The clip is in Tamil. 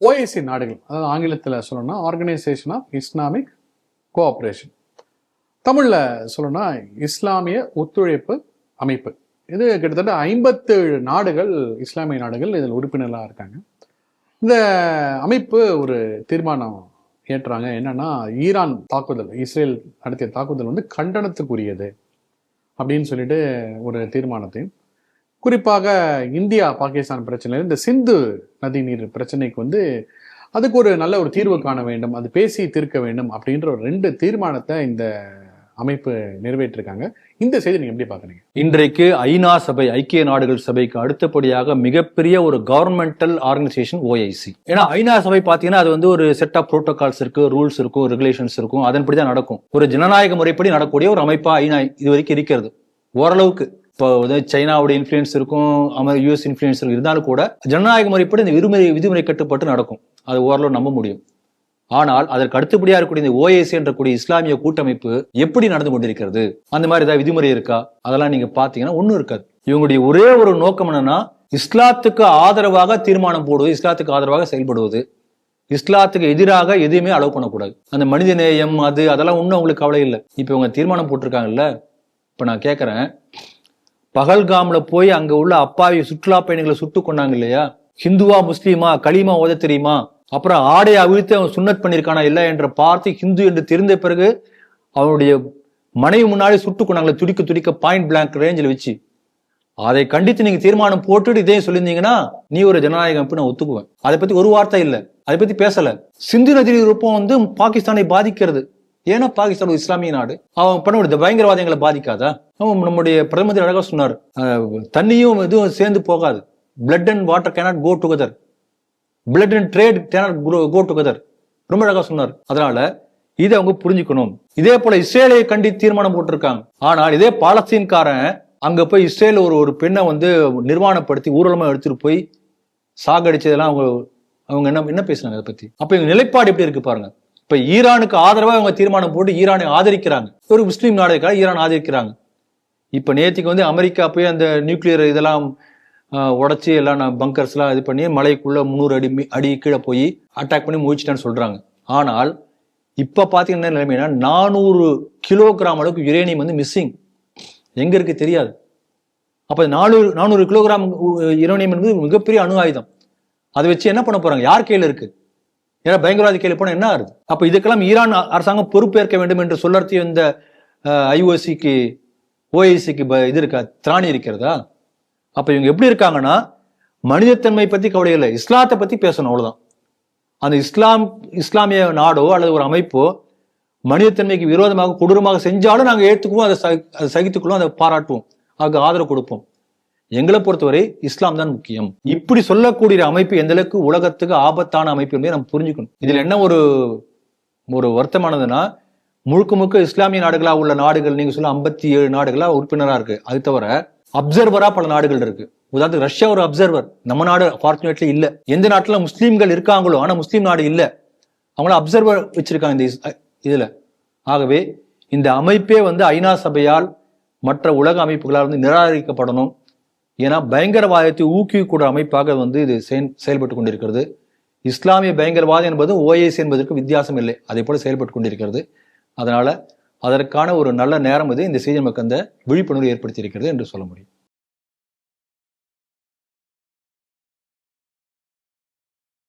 ஓஎஸ்சி நாடுகள் அதாவது ஆங்கிலத்தில் சொல்லணும்னா ஆர்கனைசேஷன் ஆஃப் இஸ்லாமிக் கோஆப்ரேஷன் தமிழில் சொல்லணும்னா இஸ்லாமிய ஒத்துழைப்பு அமைப்பு. இது கிட்டத்தட்ட ஐம்பத்தேழு நாடுகள் இஸ்லாமிய நாடுகள் இதில் உறுப்பினர்களாக இருக்காங்க. இந்த அமைப்பு ஒரு தீர்மானம் ஏற்றுறாங்க என்னன்னா ஈரான் தாக்குதல் இஸ்ரேல் நடத்திய தாக்குதல் வந்து கண்டனத்துக்குரியது அப்படின்னு சொல்லிட்டு ஒரு தீர்மானத்தையும் குறிப்பாக இந்தியா பாகிஸ்தான் பிரச்சனையில் இந்த சிந்து நதி நீர் பிரச்சனைக்கு வந்து அதுக்கு ஒரு நல்ல ஒரு தீர்வு காண வேண்டும் அது பேசி தீர்க்க வேண்டும் அப்படின்ற ஒரு ரெண்டு தீர்மானத்தை இந்த அமைப்பு நிறைவேற்றிருக்காங்க. இந்த செய்தி நீங்க எப்படி பாக்குறீங்க இன்றைக்கு ஐநா சபை ஐக்கிய நாடுகள் சபைக்கு அடுத்தபடியாக மிகப்பெரிய ஒரு கவர்மெண்டல் ஆர்கனைசேஷன் ஓஐசி ஏன்னா ஐநா சபை பாத்தீங்கன்னா அது வந்து ஒரு செட் ஆஃப் புரோட்டோகால்ஸ் இருக்கு ரூல்ஸ் இருக்கும் ரெகுலேஷன்ஸ் இருக்கும் அதன்படி தான் நடக்கும். ஒரு ஜனநாயக முறைப்படி நடக்கக்கூடிய ஒரு அமைப்பா ஐநா இது வரைக்கும் இருக்கிறது. ஓரளவுக்கு. இப்போ வந்து சைனாவுடைய இன்ஃப்ளூயன்ஸ் இருக்கும் அமெரிக்க யூஎஸ் இன்ஃப்ளூயன்ஸ் இருந்தாலும் கூட ஜனநாயக முறைப்படி இந்த விதிமுறை விதிமுறை கட்டுப்பட்டு நடக்கும். அது ஓரளவு நம்ப முடியும். ஆனால் அதற்கு அடுத்தபடியாக இருக்கக்கூடிய இந்த ஓஏசி என்ற கூடிய இஸ்லாமிய கூட்டமைப்பு எப்படி நடந்து கொண்டிருக்கிறது? அந்த மாதிரி ஏதாவது விதிமுறை இருக்கா? அதெல்லாம் நீங்க பாத்தீங்கன்னா ஒன்றும் இருக்காது. இவங்களுடைய ஒரே ஒரு நோக்கம் என்னன்னா இஸ்லாத்துக்கு ஆதரவாக தீர்மானம் போடுவது இஸ்லாத்துக்கு ஆதரவாக செயல்படுவது. இஸ்லாத்துக்கு எதிராக எதுவுமே அலோவ் பண்ணக்கூடாது. அந்த மனித நேயம் அது அதெல்லாம் ஒன்றும் அவங்களுக்கு கவலை இல்லை. இப்போ இவங்க தீர்மானம் போட்டிருக்காங்கல்ல? இப்போ நான் கேட்குறேன் பகல்காம்ல போய் அங்க உள்ள அப்பாவி சுற்றுலா பயணிகளை சுட்டு கொண்டாங்க இல்லையா? ஹிந்துவா முஸ்லீமா களிமா ஓத தெரியுமா? அப்புறம் ஆடையை அவிழ்த்து அவன் சுண்ணத் பண்ணியிருக்கானா இல்லை என்ற பார்த்து ஹிந்து என்று தெரிந்த பிறகு அவனுடைய மனைவி முன்னாடி சுட்டு கொண்டாங்களே துடிக்க துடிக்க பாயிண்ட் பிளாங்க் ரேஞ்சில் வச்சு. அதை கண்டித்து நீங்க தீர்மானம் போட்டுட்டு இதே சொல்லியிருந்தீங்கன்னா நீ ஒரு ஜனநாயகம் அப்படி நான் ஒத்துக்குவேன். அதை பத்தி ஒரு வார்த்தை இல்லை. அதை பத்தி பேசல. சிந்து நதி ரூபம் வந்து பாகிஸ்தானை பாதிக்கிறது. ஏன்னா பாகிஸ்தான் ஒரு இஸ்லாமிய நாடு. அவன் பண்ண முடியும் பயங்கரவாதங்களை பாதிக்காதா? நம்முடைய பிரதமர் அழகாக சொன்னார். தண்ணியும் இதுவும் சேர்ந்து போகாது. Blood and water cannot go together blood and trade cannot go together ரொம்ப அழகாக சொன்னார். அதனால இதை அவங்க புரிஞ்சுக்கணும். இதே போல இஸ்ரேலை கண்டி தீர்மானம் போட்டிருக்காங்க. ஆனால் இதே பாலஸ்தீன்காரன் அங்க போய் இஸ்ரேல் ஒரு ஒரு பெண்ணை வந்து நிர்வாணப்படுத்தி ஊர்வலமா எடுத்துட்டு போய் சாகடிச்சதெல்லாம் அவங்க அவங்க என்ன என்ன பேசுறாங்க அதை பத்தி? அப்ப இவங்க நிலைப்பாடு எப்படி இருக்கு பாருங்க. இப்ப ஈரானுக்கு ஆதரவா அவங்க தீர்மானம் போட்டு ஈரானை ஆதரிக்கிறாங்க. ஒரு முஸ்லீம் நாடுகளுக்காக ஈரான் ஆதரிக்கிறாங்க. இப்போ நேற்றுக்கு வந்து அமெரிக்கா போய் அந்த நியூக்ளியர் இதெல்லாம் உடச்சி எல்லாம் பங்கர்ஸ்லாம் இது பண்ணி மலைக்குள்ளே முந்நூறு அடி அடி கீழே போய் அட்டாக் பண்ணி முடிச்சிட்டான்னு சொல்கிறாங்க ஆனால் இப்போ பார்த்தீங்கன்னா என்ன நிலைமைனா நானூறு கிலோகிராம் அளவுக்கு யுரேனியம் வந்து மிஸ்ஸிங் எங்கே இருக்கு தெரியாது. அப்போ நானூறு நானூறு கிலோகிராம் யுரேனியம் என்பது மிகப்பெரிய அணு ஆயுதம். அதை வச்சு என்ன பண்ண போகிறாங்க யார் கையில் இருக்குது ஏன்னா பயங்கரவாதி கையில் போனால் என்ன ஆகுது? அப்போ இதுக்கெல்லாம் ஈரான் அரசாங்கம் பொறுப்பேற்க வேண்டும் என்று சொல்லறத்தி இந்த ஐஓசிக்கு ஓஐசிக்கு இது இருக்கா திராணி இருக்கிறதா? அப்ப இவங்க எப்படி இருக்காங்கன்னா மனிதத்தன்மை பத்தி கவலை இல்லை இஸ்லாத்தை பத்தி பேசணும் அவ்வளவுதான். அந்த இஸ்லாம் இஸ்லாமிய நாடோ அல்லது ஒரு அமைப்போ மனிதத்தன்மைக்கு விரோதமாக கொடூரமாக செஞ்சாலும் நாங்கள் ஏற்றுக்குவோம் அதை சகி- அதை சகித்துக்கொள்வோம் அதை பாராட்டுவோம் அதுக்கு ஆதரவு கொடுப்போம். எங்களை பொறுத்தவரை இஸ்லாம் தான் முக்கியம். இப்படி சொல்லக்கூடிய அமைப்பு எந்த அளவுக்கு உலகத்துக்கு ஆபத்தான அமைப்பு என்பதை நம்ம புரிஞ்சுக்கணும். இதுல என்ன ஒரு ஒரு வருத்தமானதுன்னா முழுக்க முழுக்க இஸ்லாமிய நாடுகளா உள்ள நாடுகள் நீங்க சொல்ல ஐம்பத்தி ஏழு நாடுகளா உறுப்பினரா இருக்கு. அது தவிர அப்சர்வரா பல நாடுகள் இருக்கு. உதாரணத்துக்கு ரஷ்யா ஒரு அப்சர்வர். நம்ம நாடு ஃபார்ச்சுனேட்லி இல்ல. எந்த நாட்டுல முஸ்லீம்கள் இருக்காங்களோ ஆனா முஸ்லீம் நாடு இல்ல. அவங்கள அப்சர்வர் வச்சிருக்காங்க இந்த இதுல. ஆகவே இந்த அமைப்பே வந்து ஐநா சபையால் மற்ற உலக அமைப்புகளால் வந்து நிராகரிக்கப்படணும். ஏன்னா பயங்கரவாதத்தை ஊக்குவிக்கூட அமைப்பாக வந்து இது செயல்- செயல்பட்டு கொண்டிருக்கிறது. இஸ்லாமிய பயங்கரவாதம் என்பது ஓஏசி என்பதற்கு வித்தியாசம் இல்லை. அதே போல செயல்பட்டு கொண்டிருக்கிறது. அதனால் அதற்கான ஒரு நல்ல நேரம் இது. இந்த செய்தி நமக்கு அந்த விழிப்புணர்வு ஏற்படுத்தி இருக்கிறது என்று சொல்ல முடியும்.